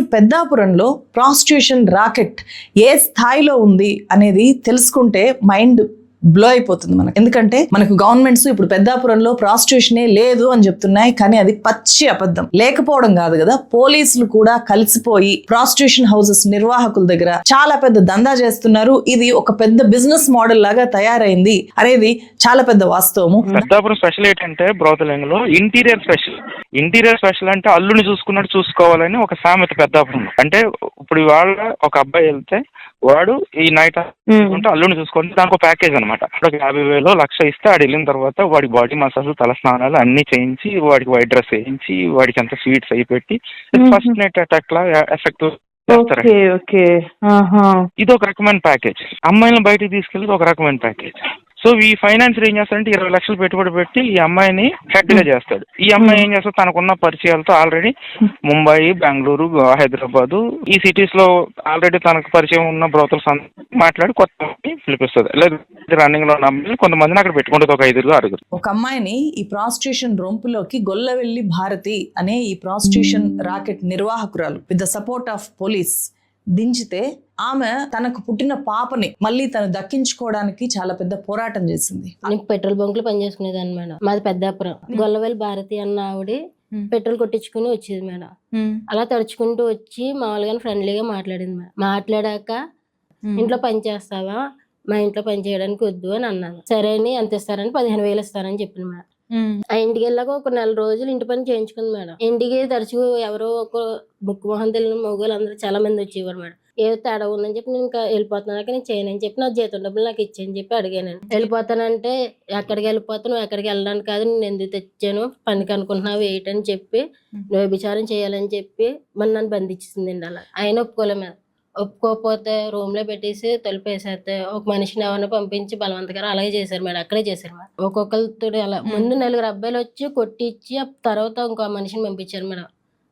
అసలు పెద్దాపురంలో prostitution rocket ఏ స్థాయిలో ఉంది అనేది తెలుసుకుంటే మైండ్ బ్లో అయిపోతుంది మనకు. ఎందుకంటే మనకు గవర్నమెంట్స్ ఇప్పుడు పెద్దాపురంలో ప్రాస్టిట్యూషనే లేదు అని చెప్తున్నాయి కానీ అది పచ్చి అబద్ధం. లేకపోవడం కాదు కదా పోలీసులు కూడా కలిసిపోయి ప్రాస్టిట్యూషన్ హౌసెస్ నిర్వాహకుల దగ్గర చాలా పెద్ద దందా చేస్తున్నారు. ఇది ఒక పెద్ద బిజినెస్ మోడల్ లాగా తయారైంది. అనేది చాలా పెద్ద వాస్తవము. పెద్దాపురం స్పెషల్ ఏంటంటే బ్రోతలింగ్లో ఇంటీరియర్ స్పెషల్. ఇంటీరియర్ స్పెషల్ అంటే అల్లుని చూసుకున్నట్టు చూసుకోవాలని ఒక సామెత పెద్దాపురం అంటే ఇప్పుడు ఇవాళ ఒక అబ్బాయి వెళ్తే వాడు ఈ నైట్ ఉంటే అల్లుని చూసుకుంటే దానికి ఒక ప్యాకేజ్ అనమాట ఒక యాభై వేలు లక్ష ఇస్తే ఆడు వెళ్ళిన తర్వాత వాడి బాడీ మసాజ్ తల స్నానాలు అన్ని చేయించి వాడికి వైట్ డ్రెస్ వేయించి వాడికి అంత స్వీట్స్ అయి పెట్టి ఫస్ట్ నైట్ అటాక్ లా ఎఫెక్ట్ ఇది ఒక రకమైన ప్యాకేజ్. అమ్మాయిని బయటికి తీసుకెళ్ళి ఒక రకమైన ప్యాకేజ్. సో ఈ ఫైనాన్సర్ ఏం చేస్తాడంటే ఇరవై లక్షలు పెట్టుబడి పెట్టి ఈ అమ్మాయిని హెడ్గా చేస్తాడు. ఈ అమ్మాయి ఏం చేస్తాడు? తనకున్న పరిచయాలతో ఆల్రెడీ ముంబై బెంగళూరు హైదరాబాద్ ఈ సిటీస్లో ఆల్రెడీ తనకు పరిచయం ఉన్న బ్రోతల్స్ మాట్లాడి కొత్త పిలిపిస్తుంది. లేదు రన్నింగ్లో ఉన్న అమ్మాయిని కొంతమందిని అక్కడ పెట్టుకుంటుంది ఒక ఐదుగురు ఆరుగురు. ఒక అమ్మాయిని ఈ ప్రాస్టిట్యూషన్ రొంపులోకి గొల్లవెల్లి భారతి అనే ఈ prostitution racket నిర్వాహకురాలు with the support of police దించితే ఆమె తనకు పుట్టిన పాపని మళ్ళీ తను దక్కించుకోవడానికి చాలా పెద్ద పోరాటం చేసింది. పెట్రోల్ బంక్లో పనిచేసుకునేదాన్ని మేడం. మాది పెద్దాపురం. గొల్లవెల్లి భారతి అన్న ఆవిడ. పెట్రోల్ కొట్టించుకుని వచ్చేది మేడం. అలా తడుచుకుంటూ వచ్చి మామూలుగా ఫ్రెండ్లీగా మాట్లాడింది మేడం. మాట్లాడాక ఇంట్లో పని చేస్తావా? మా ఇంట్లో పని చేయడానికి వద్దు అని అన్నాను. సరే అని ఎంత ఇస్తారని పదిహేను వేలు ఇస్తారని చెప్పింది మేడం. ఆ ఇంటికి వెళ్ళాక ఒక నెల రోజులు ఇంటి పని చేయించుకుంది మేడం. ఇంటికి తరచు ఎవరో ఒక బుక్ మొహం తెలియని మొగోళ్ళు అందరూ చాలా మంది వచ్చేవారు మేడం. ఏదో తేడా ఉందని చెప్పి నేను ఇంకా వెళ్ళిపోతున్నాక నేను చేయనని చెప్పి నా జీతం డబ్బులు నాకు ఇచ్చేయని చెప్పి అడిగాను వెళ్ళిపోతానంటే ఎక్కడికి వెళ్ళిపోతాను ఎక్కడికి వెళ్ళడానికి కాదు నేను ఎందుకు తెచ్చాను? పనికి అనుకుంటున్నావు ఏంటని చెప్పి నువ్వు విచారం చేయాలని చెప్పి మరి నన్ను బంధించిందండి అలా. ఆయన ఒప్పుకోలే మీద ఒప్పుకోకపోతే రూమ్లో పెట్టేసి తలుపు వేసేస్తే ఒక మనిషిని ఎవరిని పంపించి బలవంతకరం అలాగే చేశారు మేడం అక్కడే చేశారు మేడం. ఒక్కొక్కరితో అలా ముందు నలుగురు అబ్బాయిలు వచ్చి కొట్టించి తర్వాత ఇంకో మనిషిని పంపించారు మేడం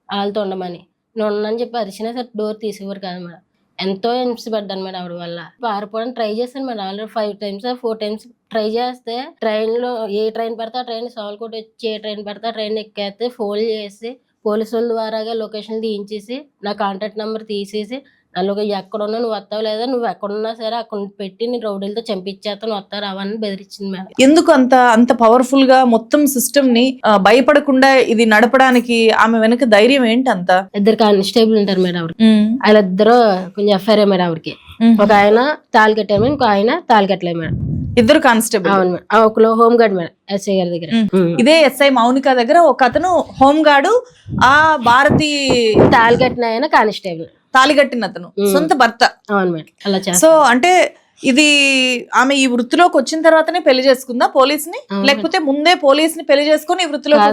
వాళ్ళతో ఉండమని. నేను చెప్పి అరిచినా సరే డోర్ తీసేవారు కాదు మేడం. ఎంతో హింసపడ్డాను మేడం ఆవిడ వల్ల. పారిపోవడానికి ట్రై చేశాను madam already five times four times try చేస్తే ట్రైన్లో ఏ ట్రైన్ పడితే ఆ ట్రైన్ సాల్కోట్ వచ్చి ఏ ట్రైన్ పడితే ఆ ట్రైన్ ఎక్కేస్తే ఫోన్ చేసి పోలీసుల ద్వారాగా లొకేషన్ తీయించేసి నా కాంటాక్ట్ నెంబర్ తీసేసి నలుగు ఎక్కడున్నా నువ్వు వస్తావు లేదా నువ్వు ఎక్కడున్నా సరే అక్కడ పెట్టి నీ రౌడీలతో చంపించేస్తాను వస్తారు అవన్నీ బెదిరించింది మేడం. ఎందుకు అంత అంత పవర్ఫుల్గా మొత్తం సిస్టమ్ని భయపడకుండా ఇది నడపడానికి ఆమె వెనక ధైర్యం ఏంటి అంత ఇద్దరు కానిస్టేబుల్ ఉంటారు మేడం ఆవిడ. వాళ్ళిద్దరు కొంచెం ఎఫ్ఐఆర్ మేడం ఆవిడకి. ఒక ఆయన తాళి కట్టారు మేడం ఇంకో ఆయన తాళి కట్టలేదు మేడం. ఇద్దరు కానిస్టేబుల్ అవును ఒకలో హోమ్ గార్డ్ మేడం ఎస్ఐ గారి దగ్గర. ఇదే ఎస్ఐ మౌనిక దగ్గర ఒక అతను హోమ్ గార్డు ఆ భారతి తాళి కట్టిన ఆయన కానిస్టేబుల్ తాలిగట్టిన అతను సొంత భర్త. సో అంటే ఇది ఆమె ఈ వృత్తిలోకి వచ్చిన తర్వాతనే పెళ్ళి చేసుకుందా పోలీస్ని. లేకపోతే ముందే పోలీస్ని పెళ్ళి చేసుకుని ఈ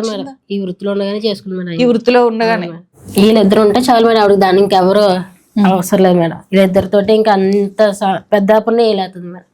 మేడం ఈ వృత్తిలో ఉండగానే చేసుకుంది మేడం ఈ వృత్తిలో ఉండగానే. వీళ్ళిద్దరు ఉంటే చాలు మేడం ఆవిడకి దాని ఇంకెవరు అవసరం లేదు మేడం. వీళ్ళిద్దరితోటి ఇంకా అంత పెద్ద అప్పుడే వేలేతుంది మేడం.